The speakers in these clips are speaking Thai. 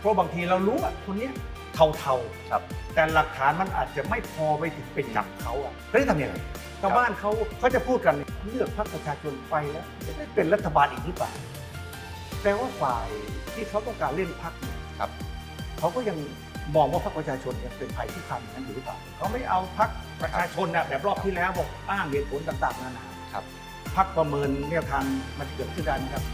เพราะบางทีเรารู้ว่าคนเนี้ยเทาๆครับ แต่หลักฐานมันอาจจะไม่พอไปถึงไปจับเขาอะเขาจะทำยังไงชาวบ้านเขาเขาจะพูดกันเลือกพรรคประชาชนไปแล้วจะได้เป็นรัฐบาลอีกหรือเปล่าแปลว่าฝ่ายที่เขาต้องการเล่นพรรคเนี่ยครับ เขาก็ยังมองว่าพรรคประชาชนยังเป็นภัยที่คันนั้นอยู่หรือเปล่าเขาไม่เอาพรรคประชาชนนะแบบรอบที่แล้วบอกอ้างเหตุผลต่างๆนานาครับพรรคประเมินแนวทางมันเกิดขึ้นได้ไหมครับ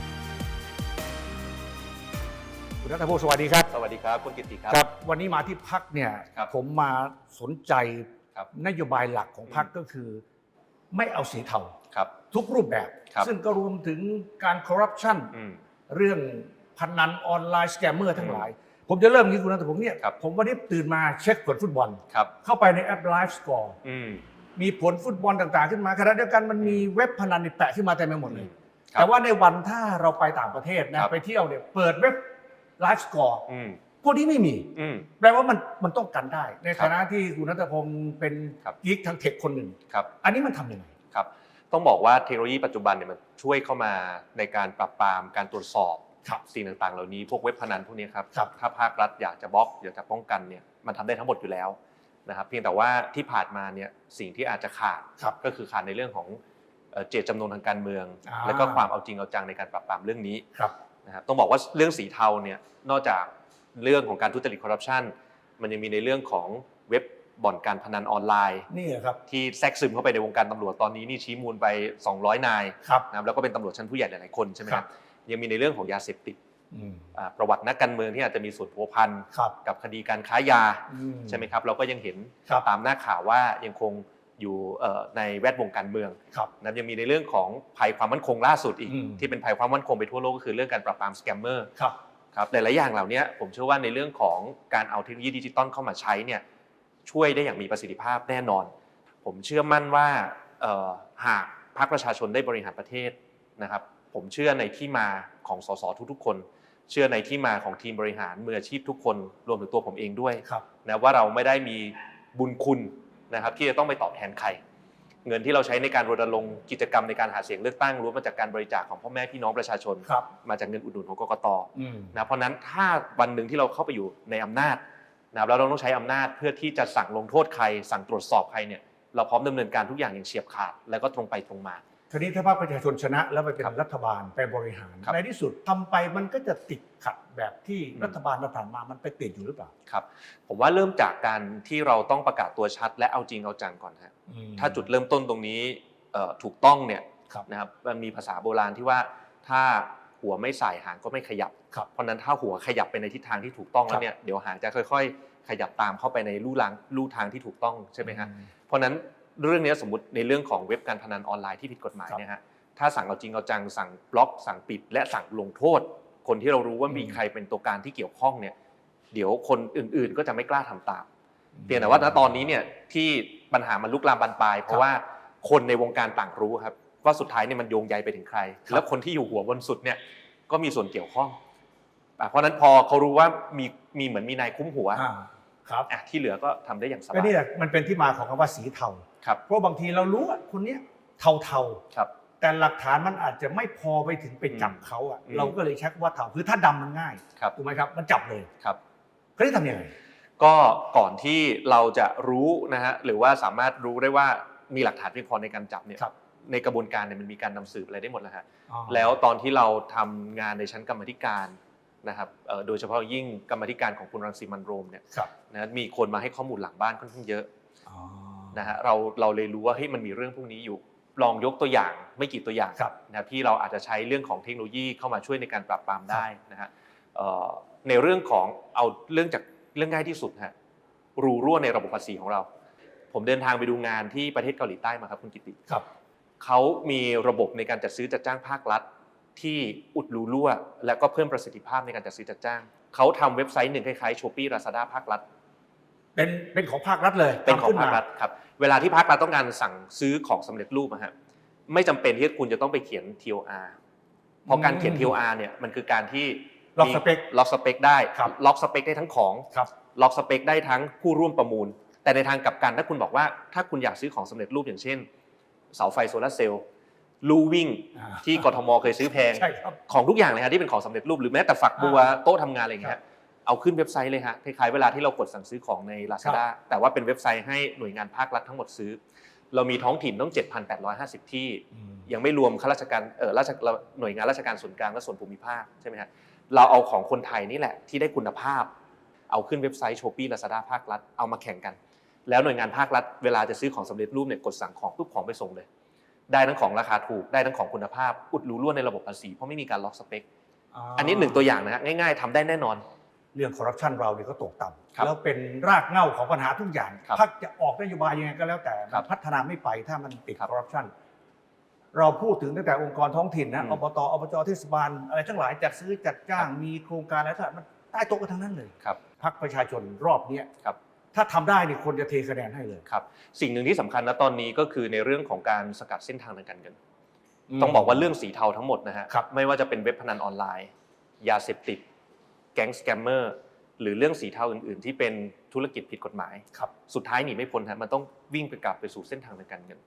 คุณรัตนพงศ์สวัสดีครับ สวัสดีครับคุณกิติครับ ครับ วันนี้มาที่พักเนี่ยครับผมมาสนใจครับนโยบายหลักของพักก็คือ ไม่เอาสีเทาครับทุกรูปแบบครับซึ่งก็รวมถึงการคอร์รัปชันอืมเรื่องพนันออนไลน์สแกมเมอร์ทั้งหลาย ผมจะเริ่มที่คุณนัทพงศ์เนี่ยครับผมวันนี้ตื่นมาเช็คผลฟุตบอลครับเข้าไปในแอป Live Score อืมมีผลฟุตบอลต่างๆ ขึ้นมาขณะเดียวกันมันมีเว็บพนันนี่แปะขึ้นมาเต็มไปหมดเลยครับแต่ว่าในวันถ้าเราไปต่างประเทศนะครับไปเที่ยวเนี่ยเปิดเว็บ Live Score อืมพวกนี้ไม่มี อืม แปลว่ามันมันต้องกันได้ ในครับฐานะที่คุณนัทพงศ์เป็นครับกิ๊กทางเทคคนหนึ่ง ครับ อันนี้มันทำยังไง ครับต้องบอกว่าเทคโนโลยีปัจจุบันเนี่ยมันช่วยเข้ามาในการปรับปรามการตรวจสอบครับสิ่งต่างๆ เหล่านี้พวกเว็บพนันพวกนี้ครับครับถ้าภาครัฐอยากจะบล็อกอยากจะป้องกันเนี่ยมันทำได้ทั้งหมดอยู่แล้วนะครับเพียงแต่ว่าที่ผ่านมาเนี่ยสิ่งที่อาจจะขาดครับก็คือขาดในเรื่องของเอ่อเจตจำนงทางการเมือง อ่าแล้วก็ความเอาจริงเอาจังในการปราบปรามเรื่องนี้ครับ นะครับต้องบอกว่าเรื่องสีเทาเนี่ยนอกจากเรื่องของการทุจริตคอร์รัปชันมันยังมีในเรื่องของเว็บบ่อนการพนันออนไลน์นี่แหละครับที่แทรกซึมเข้าไปในวงการตำรวจตอนนี้นี่ชี้มูลไป 200 นายครับนะครับแล้วก็เป็นตำรวจชั้นผู้ใหญ่หลายๆคนใช่ไหมคครัรับบยังมีในเรื่องของยาเสพติดอืมอ่าประวัตินักการเมืองที่อาจจะมีส่วนพัวพันครับกับคดีการค้ายาอืใช่ไหมครับเราก็ยังเห็นครับตามหน้าข่าวว่ายังคง อยู่เอ่อในแวดวงการเมืองครับนะยังมีในเรื่องของภัยความมั่นคงล่าสุดอีกอืมที่เป็นภัยความมั่นคงไปทั่วโลกก็คือเรื่องการปราบปรามสแกมเมอร์ครับครับหลายๆอย่างเหล่านี้ผมเชื่อว่าในเรื่องของการเอาเทคโนโลยีดิจิตอลเข้ามาใช้เนี่ยช่วยได้อย่างมีประสิทธิภาพแน่นอน ผมเชื่อมั่นว่าเอ่อหากภาคประชาชนได้บริหารประเทศนะครับ ผมเชื่อในที่มาของสสทุกๆ คน เชื่อในที่มาของทีมบริหารมืออาชีพทุกคนรวมถึงตัวผมเองด้วยครับนะว่าเราไม่ได้มีบุญคุณ นะครับที่จะต้องไปตอบแทนใคร เงินที่เราใช้ในการรณรงค์กิจกรรมในการหาเสียงเลือกตั้งล้วนมาจากการบริจาคของพ่อแม่พี่น้องประชาชนครับมาจากเงินอุดหนุนของกกตอืมนะเพราะฉะนั้นถ้าวันหนึ่งที่เราเข้าไปอยู่ในอำนาจนะครับแล้วเราต้องใช้อำนาจเพื่อที่จะสั่งลงโทษใคร สั่งตรวจสอบใครเนี่ยเราพร้อมดำเนินการทุกอย่างอย่างเฉียบขาด แล้วก็ตรงไปตรงมาทีนี้ถ้าภาคประชาชนชนะแล้วไปเป็นครับรัฐบาลไปบริหารครับในที่สุดทำไปมันก็จะติดขัด แบบที่อืมรัฐบาลเราผ่านมามันไปติดอยู่หรือเปล่าครับผมว่าเริ่มจากการที่เราต้องประกาศตัวชัด และเอาจริงเอาจังก่อนฮะอืมถ้าจุดเริ่มต้นตรงนี้เอ่อถูกต้องเนี่ยครับนะครับมันมีภาษาโบราณที่ว่าถ้าหัวไม่สายหางก็ไม่ขยับครับเพราะฉะนั้นถ้าหัวขยับไปในทิศทางที่ถูกต้องครัแล้บวเนี่ยเดี๋ยวหางจะค่อยๆ ขยับตามเข้าไปในลู่ลางลู่ทางที่ถูกต้องใช่ไหมฮะอืเพราะฉะนั้นเรื่องนี้สมมติในเรื่องของเว็บการพนันออนไลน์ที่ผิดกฎหมายครับเนี่ยฮะถ้าสั่งเอาจริงเอาจังสั่งบล็อก สั่งปิด และสั่งลงโทษ คนที่เรารู้ว่ามีอืมใครเป็นตัวการที่เกี่ยวข้องเนี่ยเดี๋ยวคนอื่นๆก็จะไม่กล้าทำตามเพียงแต่ว่าณตอนนี้เนี่ยที่ปัญหามันลุกลามบานปลาย เพครัราะบว่าคนในวงการต่างรู้ครับว่าสุดท้ายเนี่ยมันโยงใยไปถึงใครครับแล้วคนที่อยู่หัวบนสุดเนี่ยก็มีส่วนเกี่ยวข้องอะเพราะฉะนั้นพอเขารู้ว่ามีมีเหมือนมีนายคุ้มหัวอ่าครับอะที่เหลือก็ทำได้อย่างสก็บายนี่แหละมันเป็นที่มาของคำว่าสีเทาครับเพราะบางทีเรารู้ว่าคนเนี้ยเทาๆครับ แต่หลักฐานมันอาจจะไม่พอไปถึงไปจับเขาอะอืมเราก็เลยใช้คำว่าเทาคือถ้าดำมันง่ายครับ ถูกไหมครับ มันจับเลยครับเขาได้ทำยังไง ก็ก่อนที่เราจะรู้นะฮะหรือว่าสามารถรู้ได้ว่ามีหลักฐานเพียงพอในการจับเนี่ยครับ ในกระบวนการเนี่ยมันมีการนำสืบอะไรได้หมดแล้วฮะอ๋อแล้วตอนที่เราทำงานในชั้นกรรมาธิการนะครับเอ่อโดยเฉพาะยิ่งกรรมาธิการของคุณรังสีมันต์โรมเนี่ยครับนะมีคนมาให้ข้อมูลหลังบ้านค่อนข้างเยอะอ๋อนะฮะเราเราเลยรู้ว่าเฮ้ยมันมีเรื่องพวกนี้อยู่ ลองยกตัวอย่างไม่กี่ตัวอย่างครับนะครับที่เราอาจจะใช้เรื่องของเทคโนโลยีเข้ามาช่วยในการปราบปรามได้นะฮะเอ่อในเรื่องของเอาเรื่องจากเรื่องง่ายที่สุดฮะรูรั่วในระบบภาษีของเรา ผมเดินทางไปดูงานที่ประเทศเกาหลีใต้มาครับคุณกิติครับเขามีระบบในการจัดซื้อจัดจ้างภาครัฐ ที่อุดรูรั่ว และก็เพิ่มประสิทธิภาพในการจัดซื้อจัดจ้างเขาทำเว็บไซต์หนึ่งคล้ายๆ Shopee Lazada ภาครัฐ เป็นเป็นของภาครัฐเลยเป็นของทำขึ้ภาครัฐครับเวลาที่ภาครัฐต้องการสั่งซื้อของสำเร็จรูปอะฮะไม่จำเป็นที่คุณจะต้องไปเขียน TOR เพราะการเขียน TOR เนี่ยมันคือการที่ล็อกสเปคล็อกสเปคได้ครับล็อกสเปคได้ทั้งของครับล็อกสเปคได้ทั้งผู้ร่วมประมูล แต่ในทางกลับกันถ้าคุณบอกว่าถ้าคุณอยากซื้อของสำเร็จรูปอย่างเช่น เสาไฟโซลาร์เซลล์ลู่วิ่งอ่าที่กทมเคยซื้อแพงใช่ครับของทุกอย่างเลยฮะที่เป็นของสำเร็จรูปหรือแม้แต่ฝักบัวอ่าโต๊ะทำงานอะไรอย่างเงี้ย เอาขึ้นเว็บไซต์เลยฮะคล้ายๆเวลาที่เรากดสั่งซื้อของใน Lazada แต่ว่าเป็นเว็บไซต์ให้หน่วยงานภาครัฐทั้งหมดซื้อ เรามีท้องถิ่นต้อง 7,850 ที่ ยังไม่รวมข้าราชการเออราชหน่วยงานราชการส่วนกลางและส่วนภูมิภาคใช่ไหมฮะเราเอาของคนไทยนี่แหละที่ได้คุณภาพ เอาขึ้นเว็บไซต์ Shopee Lazada ภาครัฐเอามาแข่งกัน แล้วหน่วยงานภาครัฐเวลาจะซื้อของสำเร็จรูปเนี่ยกดสั่งของปุ๊บของไปส่งเลย ได้ทั้งของราคาถูกได้ทั้งของคุณภาพ อุดรูรั่วในระบบภาษีเพราะไม่มีการล็อกสเปคอันนี้หนึ่งตัวอย่างนะฮะง่ายๆทำได้แน่นอน เรื่องคอร์รัปชันเราเนี่ยก็ตกต่ครับำแล้วเป็นรากเหง้าของปัญหาทุกอย่างครับพรรคจะออกนโยบายยังไงก็แล้วแต่ครับพัฒนาไม่ไปถ้ามันติดครับคอร์รัปชันเราพูดถึงตั้งแต่องค์กรท้องถิ่นนะอืมอบตอบจเทศบาลอะไรทั้งหลายจัดซื้อจัดจ้างมีโครงการอะไรทั้งหลายมันใต้โต๊ะกันทั้งนั้นเลยครับพรรคประชาชนรอบเนี้ยครับถ้าทำได้นี่คนจะเทคะแนนให้เลยครับ สิ่งหนึ่งที่สำคัญนะตอนนี้ก็คือในเรื่องของการสกัดเส้นทางทางการเงินต้องบอกว่าเรื่องสีเทาทั้งหมดนะฮะครับไม่ว่าจะเป็นเว็บพนันออนไลน์ ยาเสพติด แก๊งสแกมเมอร์หรือเรื่องสีเทาอื่น ๆ ที่เป็นธุรกิจผิดกฎหมายครับสุดท้ายหนีไม่พ้นฮะมันต้องวิ่งไปกลับไปสู่เส้นทางทางการเงิน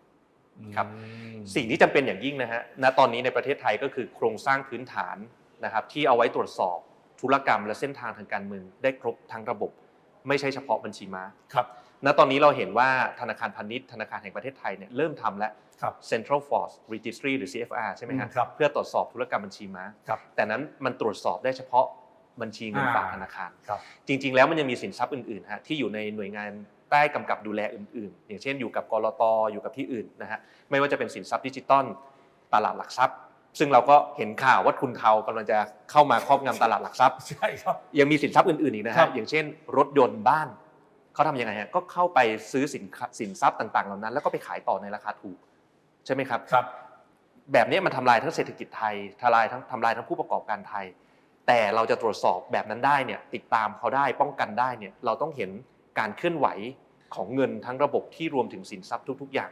ครับอืมสิ่งที่จำเป็นอย่างยิ่งนะฮะณตอนนี้ในประเทศไทยก็คือโครงสร้างพื้นฐานนะครับที่เอาไว้ตรวจสอบธุรกรรมและเส้นทางทางการเมืองได้ครบทั้งระบบ ไม่ใช่เฉพาะบัญชีม้าครับณตอนนี้เราเห็นว่าธนาคารพาณิชย์ธนาคารแห่งประเทศไทยเนี่ยเริ่มทำแล้วครับ Central Force Registry หรือ CFR ใช่ไหมฮะอืมครับเพื่อตรวจสอบธุรกรรมบัญชีม้าครับแต่นั้นมันตรวจสอบได้เฉพาะ บัญชีเงินฝากอ่าธนาคารครับจริง ๆ แล้วมันยังมีสินทรัพย์อื่นๆฮะที่อยู่ในหน่วยงานใต้กำกับดูแลอื่นๆ อย่างเช่นอยู่กับกรตอยู่กับที่อื่นนะฮะไม่ว่าจะเป็นสินทรัพย์ดิจิตอลตลาดหลักทรัพย์ ซึ่งเราก็เห็นข่าวว่าทุนเทากำลังจะเข้ามาครอบงำตลาดหลักทรัพย์ใช่ครับยังมีสินทรัพย์อื่นๆอีกนะครัฮะบอย่างเช่น รถยนต์บ้านเขาทำยังไงฮะก็เข้าไปซื้อสินค้าสินทรัพย์ต่างๆ เหล่านั้น แล้วก็ไปขายต่อในราคาถูกใช่ไหมครับครับ แบบนี้มันทำลายทั้งเศรษฐกิจไทยทำลายทั้งทำลายทั้งผู้ประกอบการไทย แต่เราจะตรวจสอบแบบนั้นได้เนี่ยติดตามเขาได้ป้องกันได้เนี่ยเราต้องเห็นการเคลื่อนไหวของเงินทั้งระบบที่รวมถึงสินทรัพย์ทุก ๆ อย่าง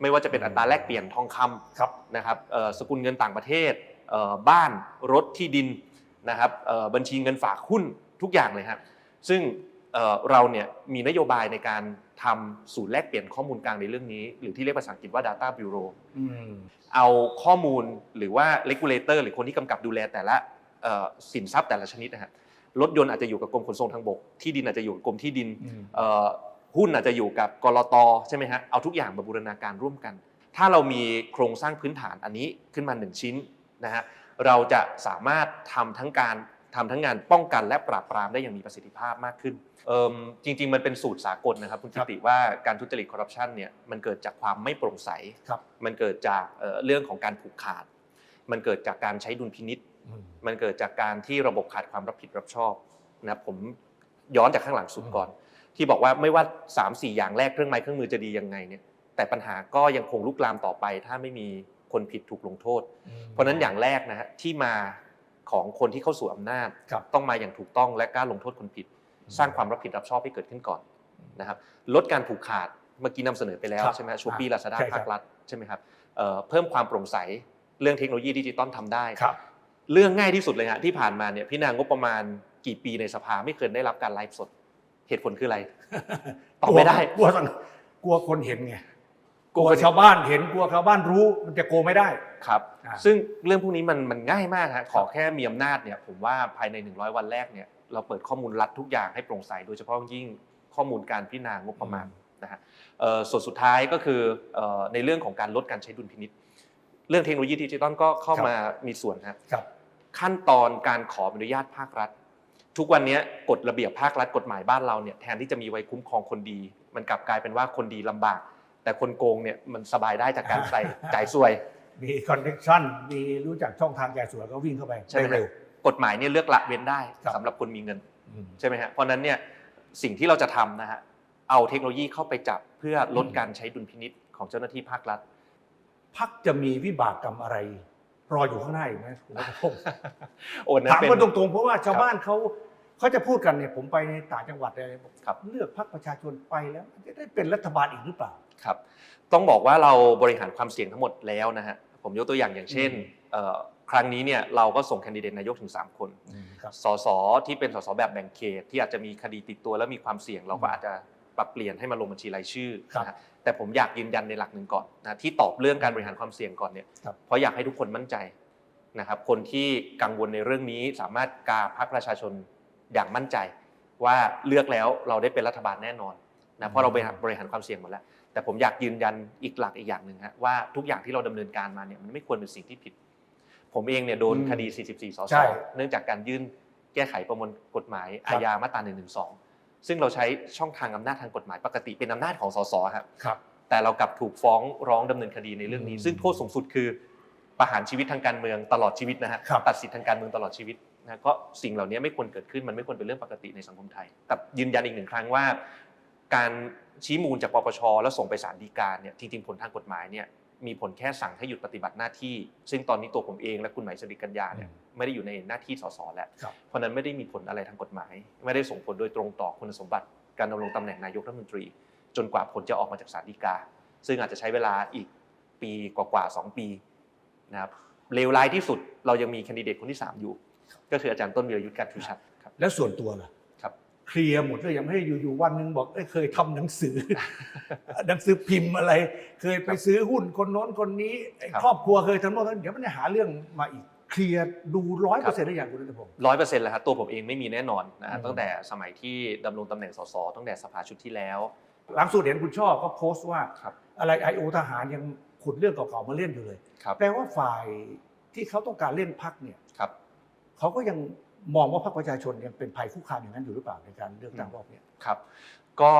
ไม่ว่าจะเป็นอัตราแลกเปลี่ยนทองคำครับนะครับเอ่อสกุลเงินต่างประเทศเอ่อบ้านรถที่ดินนะครับเอ่อบัญชีเงินฝากหุ้นทุกอย่างเลยครับซึ่งเอ่อเราเนี่ยมีนโยบายในการทำศูนย์แลกเปลี่ยนข้อมูลกลางในเรื่องนี้ หรือที่เรียกภาษาอังกฤษว่า Data Bureau อืมเอาข้อมูลหรือว่า regulator หรือคนที่กำกับดูแลแต่ละเอ่อ สินทรัพย์แต่ละชนิดนะฮะรถยนต์อาจจะอยู่กับกรมขนส่งทางบก ที่ดินอาจจะอยู่กับกรมที่ดินอืมเอ่อหุ้นอาจจะอยู่กับกรตใช่ไหมฮะเอาทุกอย่างมาบูรณาการร่วมกัน ถ้าเรามีโครงสร้างพื้นฐานอันนี้ขึ้นมาหนึ่งชิ้นนะฮะเราจะสามารถทำทั้งการทำทั้งงานป้องกันและปราบปรามได้อย่างมีประสิทธิภาพมากขึ้นเอิ่มจริง ๆ มันเป็นสูตรสากลนะครับคุณคกิรับติว่าการทุจริตคอร์รัปชันเนี่ยมันเกิดจากความไม่โปร่งใสครับมันเกิดจากเอ่อเรื่องของการผูกขาด มันเกิดจากการใช้ดุลพินิษอื มมันเกิดจากการที่ระบบขาดความรับผิดรับชอบนะครับผมย้อนจากข้างหลังสุดก่อน ที่บอกว่าไม่ว่า 3 4 อย่างแรกเครื่องไม้เครื่องมือจะดียังไงเนี่ยแต่ปัญหาก็ยังคงลุกลามต่อไป ถ้าไม่มีคนผิดถูกลงโทษ เพราะฉะนั้นอย่างแรกนะฮะที่มาของคนที่เข้าสู่อำนาจครับต้องมาอย่างถูกต้องและกล้าลงโทษคนผิด สร้างความรับผิดรับชอบให้เกิดขึ้นก่อนนะครับลดการผูกขาดเมื่อกี้นำเสนอไปแล้วครับใช่ไหมชูปี้ลาซาด้าใช่ครับภาครัฐใช่ไหมครับเอ่อเพิ่มความโปร่งใสเรื่องเทคโนโลยีดิจิตอลทำได้ครับ เรื่องง่ายที่สุดเลยฮะที่ผ่านมาเนี่ยพี่นางงบประมาณกี่ปีในสภาไม่เคยได้รับการไลฟ์สด เหตุผลคืออะไรตอบไม่ได้กลัวกลัวคนเห็นไงกลัวกลัวชาวบ้านเห็นกลัวชาวบ้านรู้มันจะโกงไม่ได้ครับอ่าซึ่งเรื่องพวกนี้มันมันง่ายมากฮะขอแค่มีอำนาจเนี่ยผมว่าภายใน 100 วันแรกเนี่ยเราเปิดข้อมูลรัฐทุกอย่างให้โปร่งใสโดยเฉพาะยิ่งข้อมูลการพิจารณางบประมาณนะฮะเอ่อส่วนสุดท้ายก็คือเอ่อในเรื่องของการลดการใช้ดุลพินิษเรื่องเทคโนโลยีดิจิตอลก็เข้ามามีส่วนครับครับ ขั้นตอนการขออนุญาตภาครัฐ ทุกวันนี้กฎระเบียบภาครัฐกฎหมายบ้านเราเนี่ยแทนที่จะมีไว้คุ้มครองคนดี มันกลับกลายเป็นว่าคนดีลำบาก แต่คนโกงเนี่ยมันสบายได้จากการใส่จ่ายสวย มีคอนเนคชั่นมีรู้จักช่องทางแก่สวยก็วิ่งเข้าไปใช่ไหมได้เร็วกฎหมายเนี่ยเลือกละเว้นได้ครับสำหรับคนมีเงินอืมใช่ไหมฮะเพราะฉะนั้นเนี่ยสิ่งที่เราจะทำนะฮะเอาเทคโนโลยีเข้าไปจับเพื่อลดอืมการใช้ดุลพินิษของเจ้าหน้าที่ภาครัฐพักจะมีวิบากกรรมอะไร รออยู่ข้างหน้าอีกไหมคุณรัตพงศ์โอนนั้นถามเป็นกันตรงๆเพราะว่าชาวบ้านเขาเขาจะพูดกันเนี่ยผมไปในต่างจังหวัดอะไรบอกครับ เลือกพรรคประชาชนไปแล้วจะได้เป็นรัฐบาลอีกหรือเปล่า ครับต้องบอกว่าเราบริหารความเสี่ยงทั้งหมดแล้วนะฮะผมยกตัวอย่างอย่างเช่นอืม เอ่อครั้งนี้เนี่ยเราก็ส่งแคนดิเดตนายกถึง 3 คนครับ สสที่เป็นสสแบบแบ่งเขตที่อาจจะมีคดีติดตัวแล้วมีความเสี่ยงเราก็อาจจะ ปรับเปลี่ยนให้มาลงบัญชีรายชื่อครับนะฮะแต่ผมอยากยืนยันในหลักหนึ่งก่อนนะที่ตอบเรื่องการบริหารความเสี่ยงก่อนเนี่ยครับ เพราะอยากให้ทุกคนมั่นใจนะครับคนที่กังวลในเรื่องนี้สามารถกาพักประชาชนอย่างมั่นใจ ว่าเลือกแล้วเราได้เป็นรัฐบาลแน่นอนนะเพราะเราบริหารบริหารความเสี่ยงหมดแล้ว แต่ผมอยากยืนยันอีกหลักอีกอย่างหนึ่งฮะว่าทุกอย่างที่เราดำเนินการมาเนี่ยมันไม่ควรเป็นสิ่งที่ผิด ผมเองเนี่ยโดนอืมคดี 44สใช่สเนื่องจากการยื่นแก้ไขประมวลกฎหมายครับอาญามาตรา1นึ ซึ่งเราใช้ช่องทางอำนาจทางกฎหมายปกติเป็นอำนาจของสสครับครับแต่เรากลับถูกฟ้องร้องดำเนินคดีในเรื่องนี้อืมซึ่งโทษสูงสุดคือประหารชีวิตทางการเมืองตลอดชีวิตนะฮะครับตัดสิทธิทางการเมืองตลอดชีวิตนะก็สิ่งเหล่านี้ไม่ควรเกิดขึ้นมันไม่ควรเป็นเรื่องปกติในสังคมไทย แต่ยืนยันอีกหนึ่งครั้งว่า การชี้มูลจากปปชแล้วส่งไปศาลฎีกาเนี่ยจริงๆผลทางกฎหมายเนี่ยมีผลแค่สั่งให้หยุดปฏิบัติหน้าที่ ซึ่งตอนนี้ตัวผมเองและคุณหมายสริกัญญาเนี่ย ไม่ได้อยู่ในหน้าที่สสแล้วครับเพราะฉะนั้นไม่ได้มีผลอะไรทางกฎหมาย ไม่ได้ส่งผลโดยตรงต่อคุณสมบัติ การดำรงตำแหน่งนายกรัฐมนตรี จนกว่าผลจะออกมาจากศาลฎีกา ซึ่งอาจจะใช้เวลาอีกปีกว่าๆสองปีนะครับเลวร้ายที่สุดเรายังมีแคนดิเดตคนที่ 3 อยู่ ก็คืออาจารย์ต้นวีรยุทธ์การทุชัดครับแล้วส่วนตัวล่ะครับเคลียร์หมดเลยยังไม่ให้อยู่ๆวันหนึ่งบอกเอ้ยเคยทำหนังสือ หนังสือพิมพ์อะไร เคยไปซื้อหุ้นคนโน้นคนนี้ไอ้ครับครอบครัวเคยทำโน่นทำนี่เดี๋ยวมันจะหาเรื่องมาอีก เคลียร์ดูร้อยเปอร์เซ็นต์ได้อย่างคุณนัทพงศ์ร้อยเปอร์เซ็นต์แล้วครับตัวผมเองไม่มีแน่นอนนะฮะอืมตั้งแต่สมัยที่ดำรงตำแหน่งสสตั้งแต่สภาชุดที่แล้ว หลังสุดเห็นคุณชอบก็โพสต์ว่าครับอะไรไอโอทหารยังขุดเรื่องเก่าๆมาเล่นอยู่เลยครับแปลว่าฝ่ายที่เขาต้องการเล่นพักเนี่ยครับเขาก็ยังมองว่าพรรคประชาชนยังเป็นภัยคุกคามอย่างนั้นอยู่หรือเปล่าในการเลือกตั้งรอบเนี้ยครับก็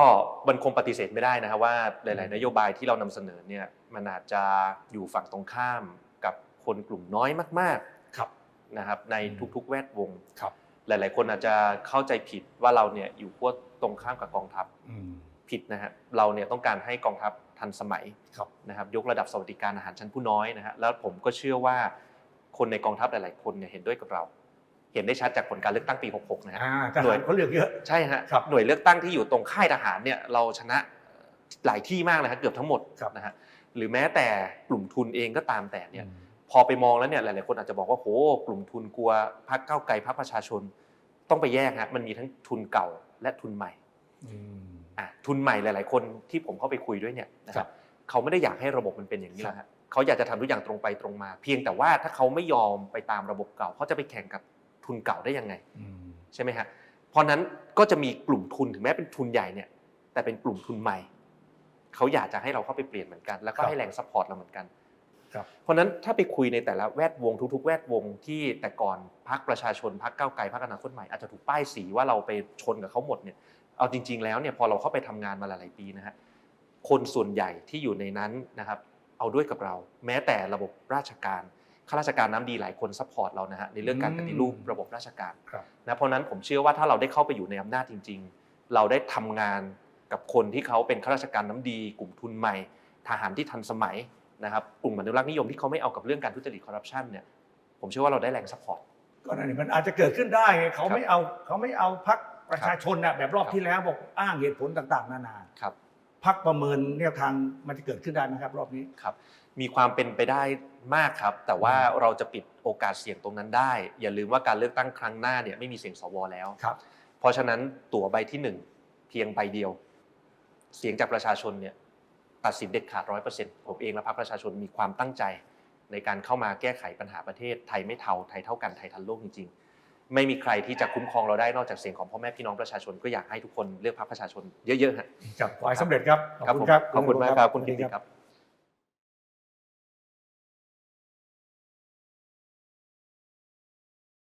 มันคงปฏิเสธไม่ได้นะครับว่าหลาย ๆ นโยบายที่เรานำเสนอเนี่ยมันอาจจะอยู่ฝั่งตรงข้ามกับคนกลุ่มน้อยมากครับๆ นะครับในอืมทุกๆ แวดวงครับหลาย ๆ คนอาจจะเข้าใจผิดว่าเราเนี่ยอยู่ขั้วตรงข้ามกับกองทัพอืมผิดนะฮะเราเนี่ยต้องการให้กองทัพทันสมัยครับนะครับยกระดับสวัสดิการอาหารชั้นผู้น้อยนะฮะแล้วผมก็เชื่อว่าคนในกองทัพหลาย ๆ คนเนี่ยเห็นด้วยกับเรา เห็นได้ชัดจากผลการเลือกตั้งปี 66 นะฮะอ่าทหน่หาวยรเขาเลือกเยอะใช่ฮะครับหน่วยเลือกตั้งที่อยู่ตรงค่ายทหารเนี่ยเราชนะหลายที่มากเลยครับเกือบทั้งหมดครับนะฮะหรือแม้แต่กลุ่มทุนเองก็ตามแต่เนี่ยอืม พอไปมองแล้วเนี่ยหลาย ๆ คนอาจจะบอกว่าโหกลุ่มทุนกลัวพรรคก้าวไกลพรรคประชาชน ต้องไปแยกฮะมันมีทั้งทุนเก่าและทุนใหม่อืมอะทุนใหม่หลาย ๆ คนที่ผมเข้าไปคุยด้วยเนี่ยนะคครัรับบเขาไม่ได้อยากให้ระบบมันเป็นอย่างนี้ครับแล้วฮะเขาอยากจะทำทุกอย่างตรงไปตรงมา เพียงแต่ว่าถ้าเขาไม่ยอมไปตามระบบเก่าเขาจะไปแข่งกับทุนเก่าได้ยังไงอืมใช่ไหมฮะเพราะนั้นก็จะมีกลุ่มทุนถึงแม้เป็นทุนใหญ่เนี่ยแต่เป็นกลุ่มทุนใหม่เขาอยากจะให้เราเข้าไปเปลี่ยนเหมือนกัน แล้วก็ให้แรงซัพพอร์ตเราเหมือนกันครับ เพราะฉะนั้นถ้าไปคุยในแต่ละแวดวงทุก ๆ แวดวงที่แต่ก่อนพักประชาชนพักก้าวไกลพักอนาคตใหม่อาจจะถูกป้ายสีว่าเราไปชนกับเขาหมดเนี่ยเอาจริง ๆ แล้วเนี่ยพอเราเข้าไปทำงานมาหลายๆปีนะฮะคนส่วนใหญ่ที่อยู่ในนั้นนะครับเอาด้วยกับเรา แม้แต่ระบบราชการข้าราชการน้ำดีหลายคนซัพพอร์ตเรานะฮะในเรื่องการปฏิรูประบบราชการครับนะเพราะฉะนั้นผมเชื่อว่าถ้าเราได้เข้าไปอยู่ในอำนาจจริง ๆ เราได้ทำงานกับคนที่เขาเป็นข้าราชการน้ำดี กลุ่มทุนใหม่ ทหารที่ทันสมัย นะครับกลุ่มอนุรักษ์นิยมที่เขาไม่เอากับเรื่องการทุจริตคอร์รัปชันเนี่ยผมเชื่อว่าเราได้แรงซัพพอร์ต ก็นั่นนี่มันอาจจะเกิดขึ้นได้ไงเขาไม่เอาเขาไม่เอาพักประชาชนน่ะแบบรอบครับที่แล้วบอกอ้างเหตุผลต่างๆ นานาครับพักประเมินแนวทางมันจะเกิดขึ้นได้ไหมครับ รอบนี้ครับ มีความเป็นไปได้มากครับ แต่ว่าเราจะปิดโอกาสเสี่ยงตรงนั้นได้ อย่าลืมว่าการเลือกตั้งครั้งหน้าเนี่ยไม่มีเสียงสวแล้วครับ เพราะฉะนั้นตั๋วใบที่หนึ่งเพียงใบเดียว เสียงจากประชาชนเนี่ย ตัดสินเด็ดขาดร้อยเปอร์เซ็นต์ผมเองและพรรคประชาชนมีความตั้งใจ ในการเข้ามาแก้ไขปัญหาประเทศไทยไม่เท่าไทยเท่ากันไทยทันโลกจริงๆ ไม่มีใครที่จะคุ้มครองเราได้นอกจากเสียงของพ่อแม่พี่น้องประชาชนก็อยากให้ทุกคนเลือกพรรคประชาชนเยอะๆฮะจับขอให้สำเร็จครับครับผมขอบคุณมากครับคุณกิติครับ